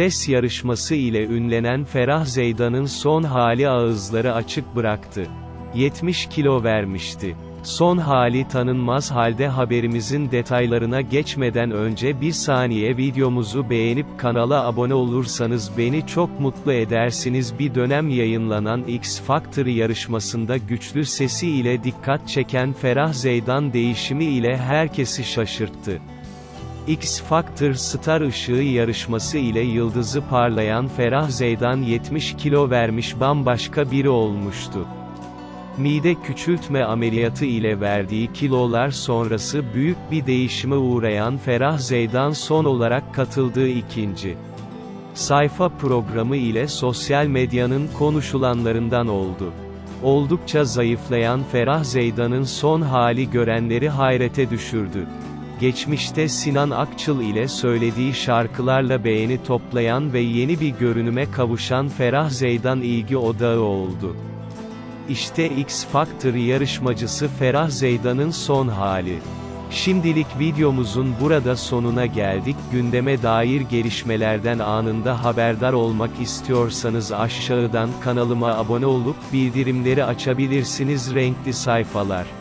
Ses yarışması ile ünlenen Ferah Zeydan'ın son hali ağızları açık bıraktı. 70 kilo vermişti. Son hali tanınmaz halde haberimizin detaylarına geçmeden önce bir saniye videomuzu beğenip kanala abone olursanız beni çok mutlu edersiniz. Bir dönem yayınlanan X Factor yarışmasında güçlü sesi ile dikkat çeken Ferah Zeydan değişimi ile herkesi şaşırttı. X Factor Star Işığı yarışması ile yıldızı parlayan Ferah Zeydan 70 kilo vermiş bambaşka biri olmuştu. Mide küçültme ameliyatı ile verdiği kilolar sonrası büyük bir değişime uğrayan Ferah Zeydan son olarak katıldığı ikinci sayfa programı ile sosyal medyanın konuşulanlarından oldu. Oldukça zayıflayan Ferah Zeydan'ın son hali görenleri hayrete düşürdü. Geçmişte Sinan Akçıl ile söylediği şarkılarla beğeni toplayan ve yeni bir görünüme kavuşan Ferah Zeydan ilgi odağı oldu. İşte X Factor yarışmacısı Ferah Zeydan'ın son hali. Şimdilik videomuzun burada sonuna geldik. Gündeme dair gelişmelerden anında haberdar olmak istiyorsanız aşağıdan kanalıma abone olup bildirimleri açabilirsiniz renkli sayfalar.